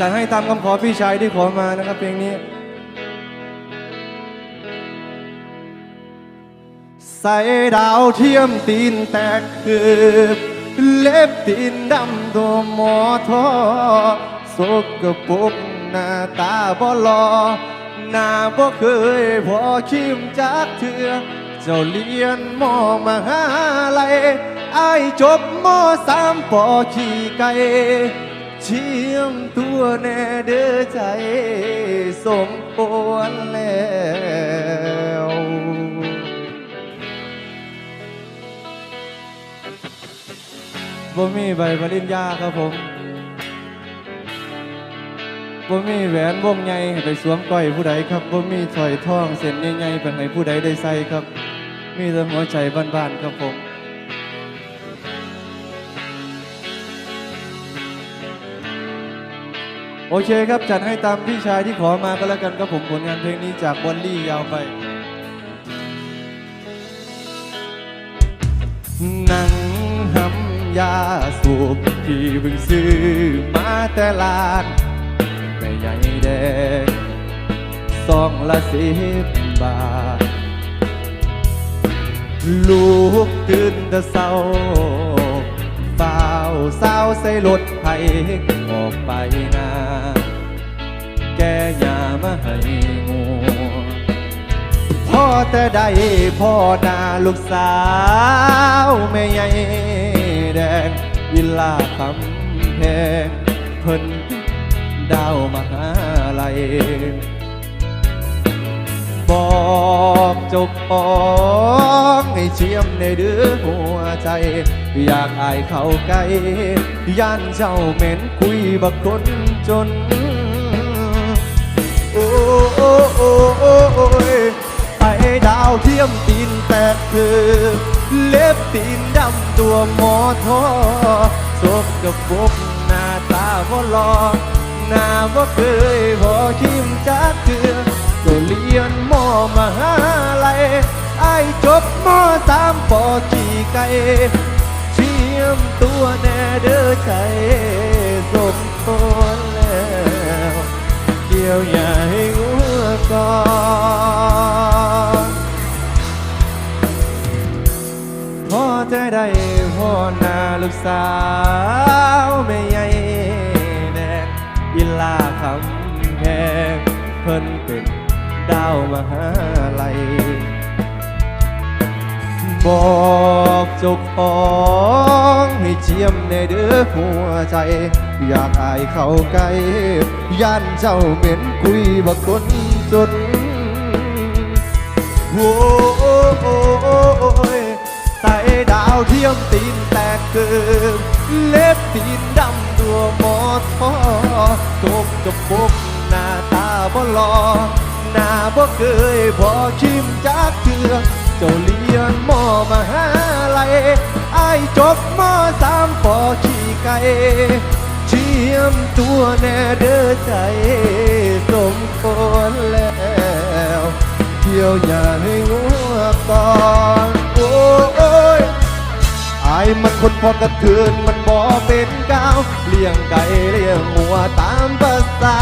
จัดให้ตามคำขอพี่ชายที่ขอมานะครับเพลงนี้ ใส่ดาวเทียมตีนแตกคือเล็บตีนดำตัวหมอทอสกกระปุกหน้าตาบ่หลอหน้าบ่เคยพอคิมจากเถื่อเจ้าเรียนมอมาหาลัยไอจบมอสามปอขี่ไก่ เชียมตัวแน่เด้อใจสมควรแล้วบ่มีใบปริญญาครับผมบ่มีแหวนวงใหญ่ให้ไปสวมก้อยผู้ใดครับบ่มีสร้อยทองเส้นใหญ่ๆเป็นให้ผู้ใดได้ใส่ครับ มีแต่หัวใจบ้านๆครับผม โอเคครับ จัดให้ตามพี่ชายที่ขอมาก็แล้วกันครับผมผลงานเพลงนี้จากบอลลี่ยาวไปหนังหำยาสูบที่เพิ่งซื้อมาแต่ลานแม่ใหญ่แดงซองละสิบบาท ลูกตื่นแต่เศร้าเฝ้าเศร้าใส่รถไผ ออกไปนาแกอย่ามาให้งัวพ่อแต่ได้พ่อนาลูกสาวแม่ใหญ่แดงวิลาคำแพงเพิ่นดาวมหาลัยบอกจบของให้เชียมในเดือหัวใจ อยากอายเขาใกล้ย่านเจ้าเหม็นคุยบักคนจน โอ้โอ้โอ้โอ้ยไอ้ดาวเทียมตีนแตกคือเล็บตีนดำตัวหมอทอสกกับปกหน้าตาบ่หลอหน้าบ่เคยพอคิมจากเถือก็เรียนมอมาหาลัยไอ้จบมอสามปอขี่ไก่ เชียมตัวแน่เด้อใจสมควรแล้วเกี่ยวอย่าให้งัวก่อนพ่อจะได้พ่อนาลูกสาวไม่ใหญ่แดงยิลาคำแพงเพิ่นเป็นดาวมหาลัย บอกเจ้าของให้เจียมในเด้อหัวใจ อยากอายเข้าใกล้ย่านเจ้าเหม็นคุยบักคนจนโอ้ยใส่ดาวเทียมตีนแตกเกินเล็บตีนดำตัวหมอทอตกกระปกหน้าตาบ่หลอหน้าบ่เคยพอชิมจากเถือ เจ้าเรียนมอมาหาลัยไอ้ายจบมอสามปอขี่ไก่เชียมตัวแน่เด้อใจสมควรแล้วเที่ยวอย่าให้งัวก่อนโอ้ยไอ้มันคนพอกระเทือนมันบ่เป็นก้าวเลี้ยงไก่เลี้ยงหัวตามภาษา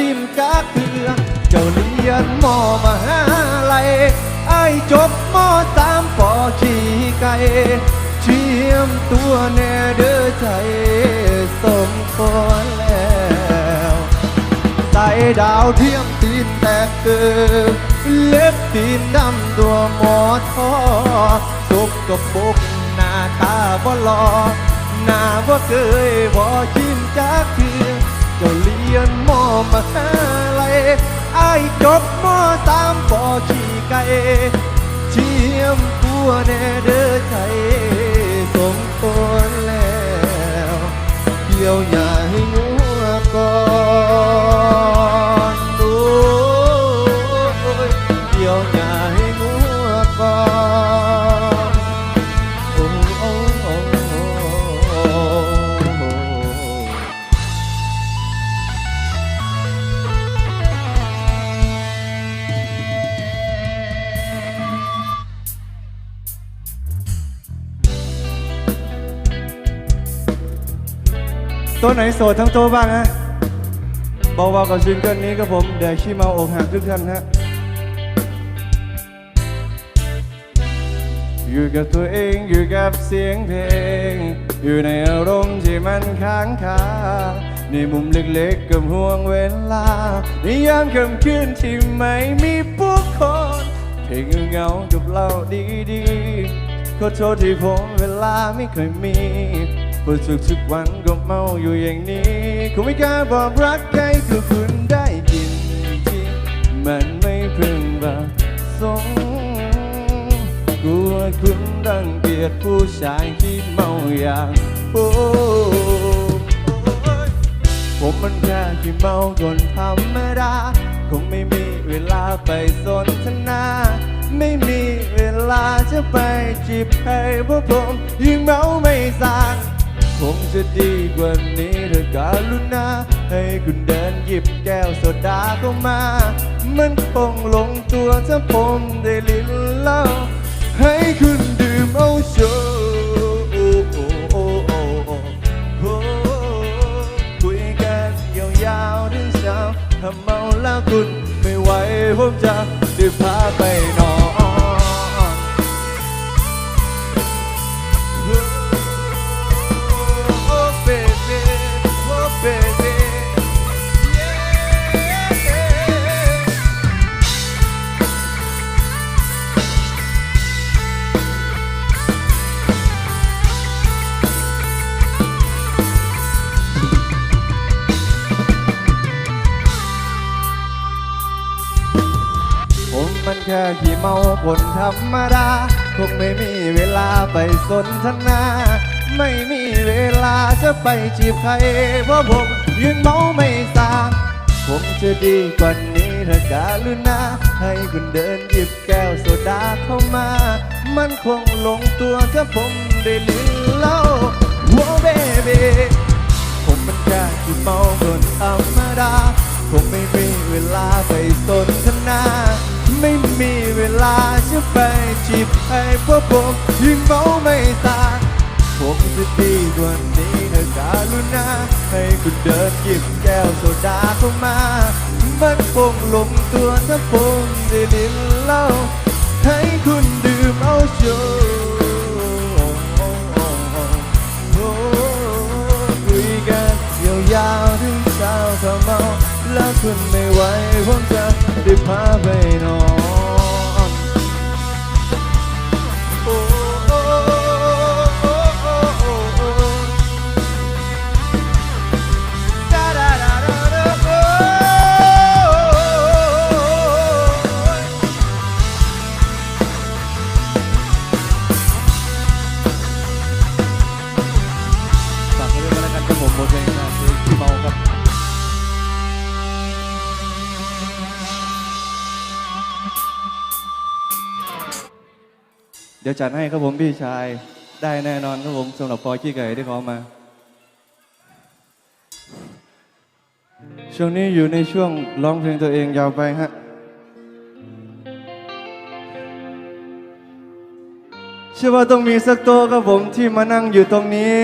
พอชิมจักเถือเจ้าเรียนมอมาหาลัยไอ้จบมอสามปอขี้ไก่เชียมตัวแน่เด้อใจสมควรแล้วใส่ดาวเทียมตีนแตกเกิบเล็บตีนดำตัวหมอทอสุกกระปุกหน้าตาบ่หลอหน้าบ่เคยบ่ชิมจากเทือ จ้าเรียนมอมาหาลัยไอ้จบมอสามปอขี่ไก่เชียมตัวแน่เด้อใจสมควแล้วเกี่ยวอย่าให้งัวก่อน ตัวไหนโสดทั้งตัวบ้างฮะเบาๆกับซิงเกิลนี้กับผมเดี๋ยวขี้เมาอกหักทุกท่านฮะอยู่กับตัวเองอยู่กับเสียงเพลง อยู่ในอารมณ์ที่มันค้างคาในมุมเล็กๆกับห่วงเวลาในยามค่ำคืนที่ไม่มีผู้คนเพลงเงาๆกับเราดีๆขอโทษที่ผมเวลาไม่เคยมี ปวดสุขทุกวันก็เมาอยู่อย่างนี้ คงไม่กล้าบอกรักใครก็คุณได้ยินที่มันไม่พึงประสงค์กลัวคุณรังเกียจผู้ชายที่เมาอย่างผมผมมันแค่ที่เมาคนธรรมดา คงไม่มีเวลาไปสนทนา ไม่มีเวลาจะไปจีบใครเพราะผมยิ่งเมาไม่สาง คงจะดีกว่านี้เธอการุณาให้คุณเดินหยิบแก้วโซดาเข้ามา มันคงลงตัวถ้าผมได้ลิ้นเหล้าให้คุณดื่มเอาโชว์โอ้โอ้โอ้โอ้โอ้โอ้คุยกันยาวๆถึงเช้าถ้าเมาแล้วคุณไม่ไหวผมจะได้พาไปนอน ค่ขี้เมาคนธรรมดา คงไม่มีเวลาไปสนทนา ไม่มีเวลาจะไปจีบใคร เพราะผมยืนเมาไม่สางผมจะดีกว่านี้ถ้าการุณาให้คุณเดินหยิบแก้วโซดาเข้ามา มันคงลงตัวถ้าผมได้ลิ้นเล้าโอ้เบบีผมมันแค่ขี้เมาคนธรรมดา คงไม่มีเวลาไปสน ผมยิ่งเมาไม่สางผมจะดีกว่านี้ถ้าการุณาให้คุณเดินหยิบแก้วโซดาเข้ามา มันคงลงตัวถ้าผมได้ลิ้นเหล้าให้คุณดื่มเอาโชว์โอ้คุยกันยาวๆถึงเช้าถ้าเมาแล้วคุณไม่ไหวผมจะได้พาไปนอน ดี๋ยวจัดให้ครับผมพี่ชาย ได้แน่นอนครับผมสำหรับพอยขี้ไก่ที่ขอมา ช่วงนี้อยู่ในช่วงร้องเพลงตัวเองยาวไปฮะ เชื่อว่าต้องมีสักโต๊ะครับผมที่มานั่งอยู่ตรงนี้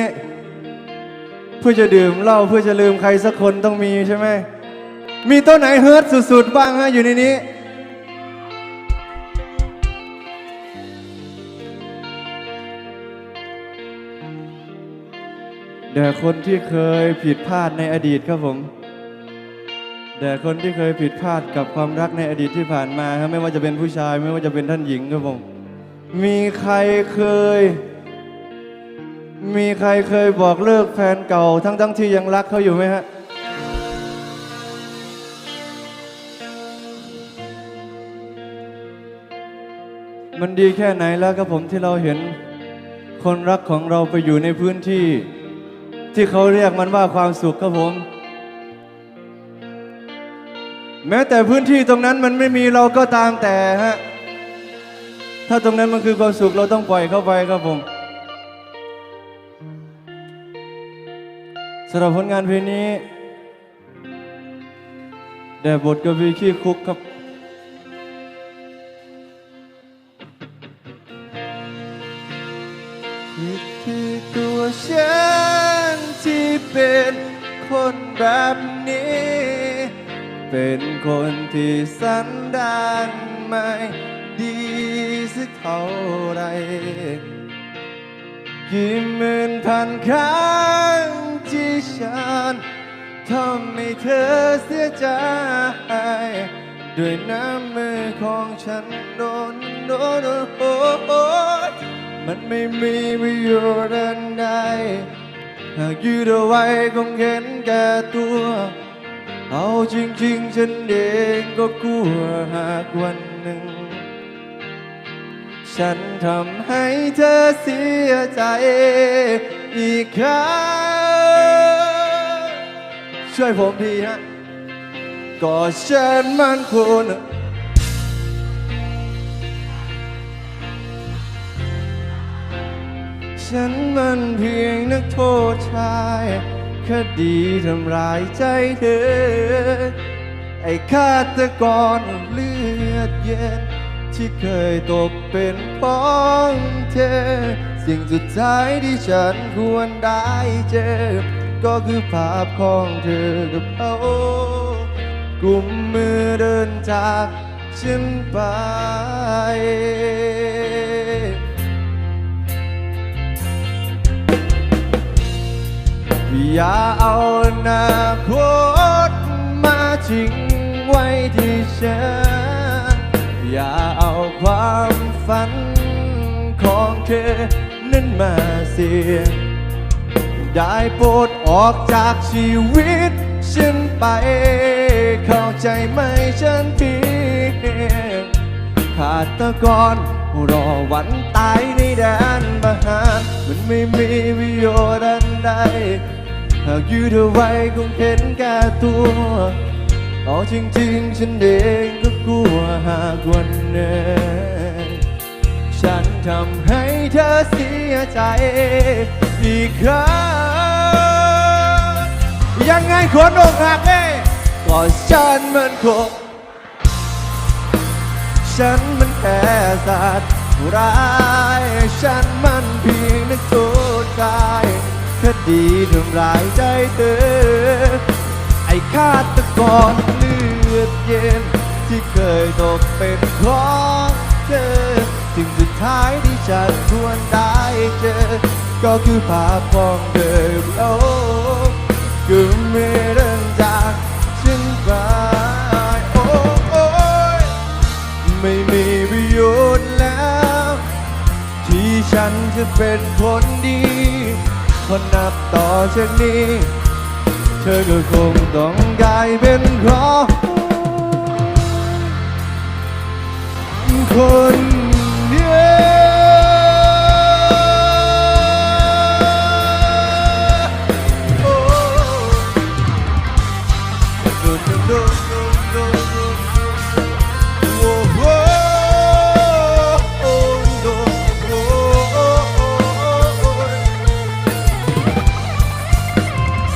เพื่อจะดื่มเหล้าเพื่อจะลืมใครสักคนต้องมีใช่ไหมมีโต๊ะไหนเฮิร์ตสุดๆบ้างฮะอยู่ในนี้ แด่คนที่เคยผิดพลาดในอดีตครับผมแด่คนที่เคยผิดพลาดกับความรักในอดีตที่ผ่านมาครับไม่ว่าจะเป็นผู้ชายไม่ว่าจะเป็นท่านหญิงครับผมมีใครเคย มีใครเคยบอกเลิกแฟนเก่า ทั้งๆที่ยังรักเขาอยู่ไหมฮะมันดีแค่ไหนแล้วครับผมที่เราเห็นคนรักของเราไปอยู่ในพื้นที่ ที่เขาเรียกมันว่าความสุขครับผม แม้แต่พื้นที่ตรงนั้นมันไม่มีเราก็ตามแต่ฮะ ถ้าตรงนั้นมันคือความสุขเราต้องปล่อยเข้าไปครับผมสำหรับผลงานเพลงนี้แด่บทกวีขี้คุกครับ เป็นคนแบบนี้ เป็นคนที่สันดานไม่ดีสักเท่าไรกี่หมื่นพันครั้งที่ฉันทำให้เธอเสียใจ ด้วยน้ำมือของฉันโดนโดนโอ้โอ้ยมันไม่มีประโยชน์ใด หากยืดเอาไว้คงเห็นแก่ตัว เอาจริงๆ ฉันเองก็กลัวหากวันหนึ่ง ฉันทำให้เธอเสียใจอีกครั้งช่วยผมทีฮะก็ฉันมันควร ฉันมันเพียงนักโทษชายคดีทำร้ายใจเธอ ไอ้ฆาตกรเลือดเย็น ที่เคยตกเป็นของเธอ สิ่งสุดท้ายที่ฉันควรได้เจอ ก็คือภาพของเธอกับเขากุมมือเดินจากฉันไป อย่าเอาอนาคตมาทิ้งไว้ที่ฉัน อย่าเอาความฝันของเธอนั้นมาเสีย ได้โปรดออกจากชีวิตฉันไป เข้าใจไหมฉันเพียงขาดตะกรรอวันตายในแดนประหารมันไม่มีประโยชน์อันใด หากยืดเอาไว้คงเห็นแก่ตัวเอาจริงๆ ฉันเองก็กลัวหากวันหนึ่งฉันทำให้เธอเสียใจอีกครั้งยังไงคนอกหักเอ้ก็ฉันมันคงฉันมันแค่สัตว์ร้าย ฉันมันเพียงนักโทษกาย คดีทำร้ายใจเธอ ไอ้ฆาตกรเลือดเย็น ที่เคยตกเป็นของเธอสิ่งสุดท้ายที่ฉันควรได้เจอ ก็คือภาพของเธอโอ้ก็ไม่เดินจากฉันไปโอ้โอ้ยไม่มีประโยชน์แล้ว ที่ฉันจะเป็นคนดี คนนับต่อจากนี้ เธอก็คงต้องกลายเป็นของคน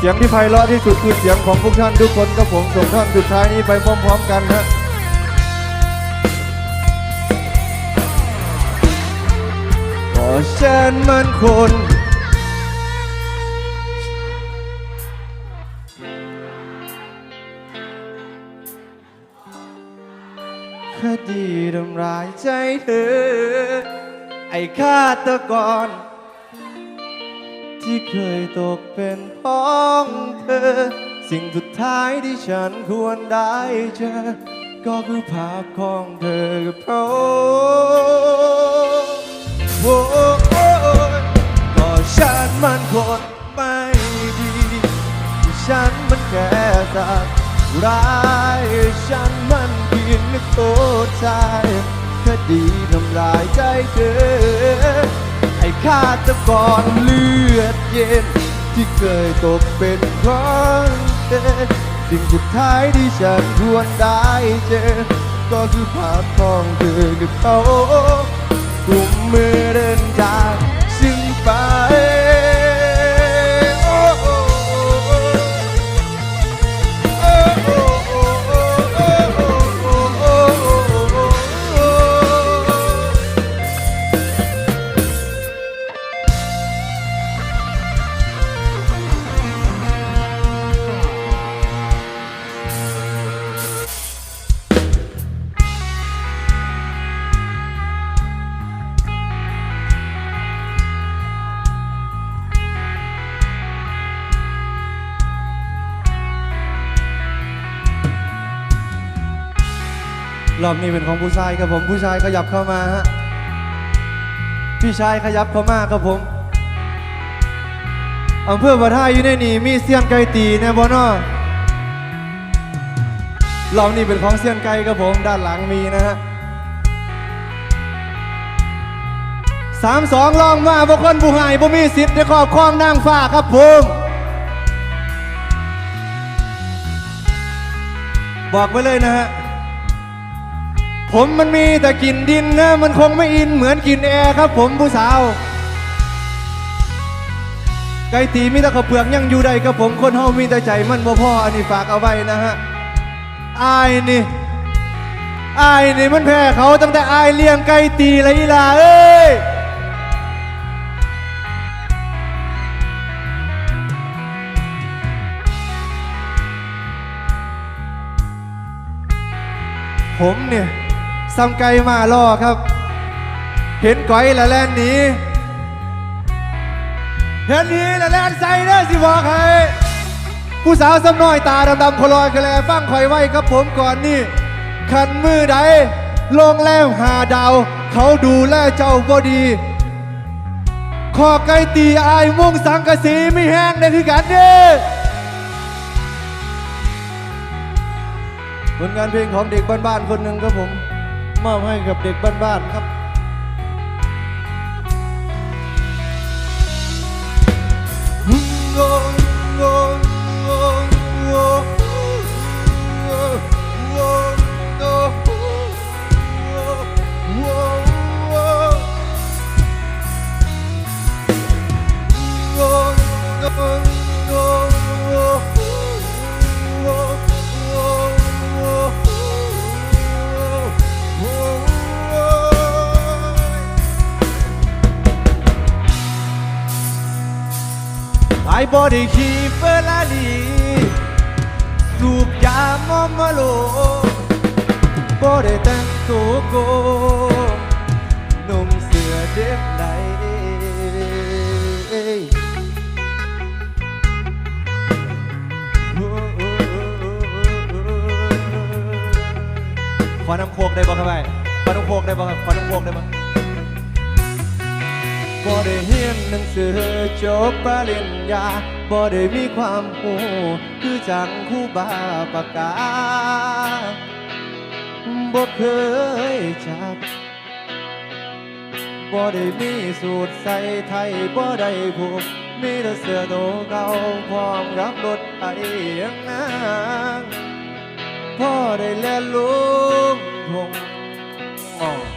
เสียงที่ไพเราะที่สุดคือเสียงของพวกท่านทุกคนกับผมส่งท่อนสุดท้ายนี้ไปพร้อมๆกันฮะก็ฉันมันคนคดีทำร้ายใจเธอ ไอ้ฆาตกร ที่เคยตกเป็นของเธอ สิ่งสุดท้ายที่ฉันควรได้เจอ ก็คือภาพของเธอกับเขาโอ้โอ้ก็ฉันมันคนไม่ดีฉันมันแค่สัตว์ร้ายฉันมันเพียงนักโทษใจคดีทำลายใจเธอ ฆาตกรเลือดเย็น ที่เคยตกเป็นของเธอสิ่งสุดท้ายที่ฉันควรได้เจอ ก็คือภาพของเธอกับเขากุมมือเดินจาก รอบนี้เป็นของผู้ชายครับผมผู้ชายขยับเข้ามาฮะพี่ชายขยับเข้ามาครับผมอำเภอบัท่าอยู่ในนี่มีเซียนไก่ตีแนะบอนอรอบนี้เป็นของเซียนไก่ครับผมด้านหลังมีนะฮะสามสองลองมาบุคคลผู้หายบ่มีสิทธิ์ในครอบครองนางฟ้าครับผมบอกไว้เลยนะฮะ ผมมันมีแต่กลิ่นดินนะ มันคงไม่อินเหมือนกลิ่นแอร์ครับผมผู้สาว ไก่ตีมีแต่ข้าวเปลือกยังอยู่ใดครับผมคนเฮามีแต่ใจมันบ่พ่ออันนี้ฝากเอาไว้นะฮะอายนี่อายนี่มันแพ้เขาตั้งแต่อายเลี้ยงไก่ตีเลยอีหล่าเอ้ยผมเนี่ย ซ้ำไก่มาล่อครับ เห็นก้อยละแล่นหนีเห็นหนีละแล่นใส่เด้อสิบอกให้ผู้สาวซ้ำน้อยตาดำๆคลอยกระแลฟังคอยไว้ครับผมก่อนนี่ขันมือใดลงแล้วหาดาว เขาดูแลเจ้าบ่ดีขอไก่ตีอายมุ่งสังกะสีไม่แห้งได้คือกันเด้อผลงานเพลงของเด็กบ้านๆคนหนึ่งครับผม มอบให้กับเด็กบ้านๆครับโง โงโงโงโงโงโงโงได้ขี่เฟอร์รารี่สูบยามอมมาโลบอได้แต่งตัวโกนุ่มเสื้อเด็กไหนขอน้ำโคกได้บ่ครับไปขอน้ำโคกได้บ่ครับขอน้ำโคกได้บ่ บ่ได้เรียนหนังสือจบปริญญาบ่ได้มีความหูคือจังคู่บาปากกาบ่เคยจับบ่ได้มีสูตรใส่ไทยบ่ได้ผูกมีแต่เสื้อตัวเก่าพร้อมรับรถไถยังนางพ่อได้เล่นลุงทงอ้อ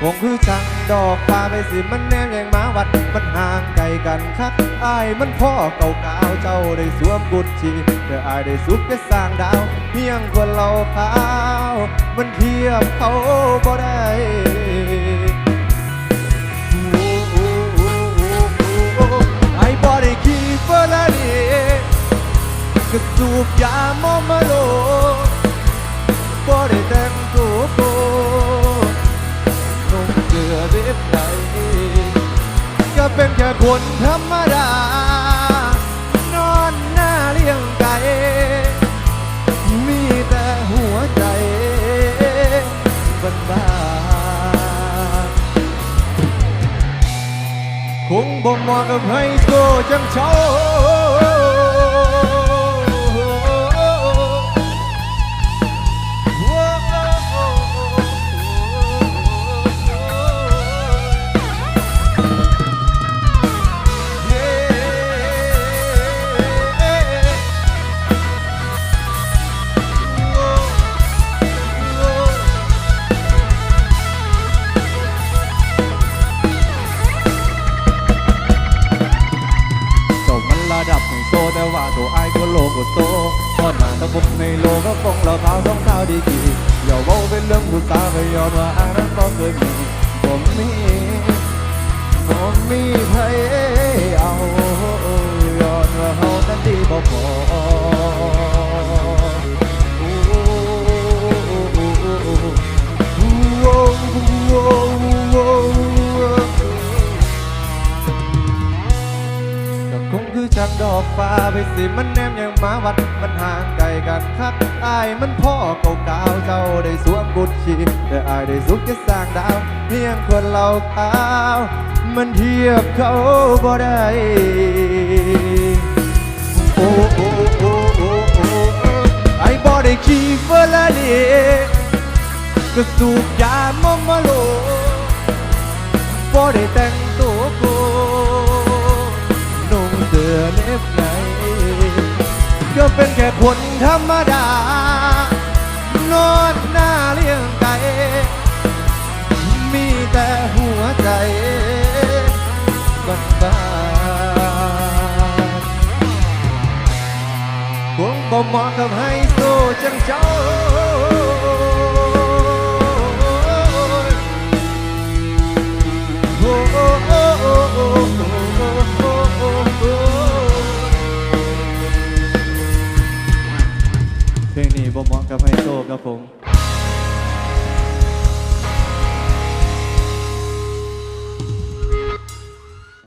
คงคือจังดอกพาไปสิมันแนมแยงมาวัด มันห่างไกลกันคักอายมันพ่อเก่าเก่าเจ้าได้สวมกุดชีแต่อายได้สุกได้สร้างดาวเพียงคนเราขาว มันเทียบเขาบ่ได้ Chân! ฟ้าไปสิมันแนมยังมาวัดมันห่างไกลกันคักอายมันพ่อเก่าๆเจ้าได้สวมกุดชีแต่อายได้สุขจะสร้างดาวเพียงคนเราขาวมันเทียบเขาบ่ได้โอ้โอ้โอ้โอ้โอ้ไอ้บ่ได้ขี่เฟอร์รารีก็สูบยามอมมาโลบ่ได้แต่งตัวโกนุ่งเสื้อเน เป็นแค่คนธรรมดา นอนหน้าเลี้ยงไก่มีแต่หัวใจบันบานคงบ่เหมาะกับไฮโซจังเจ้า นี้บ่เหมาะกับไฮโซครับผม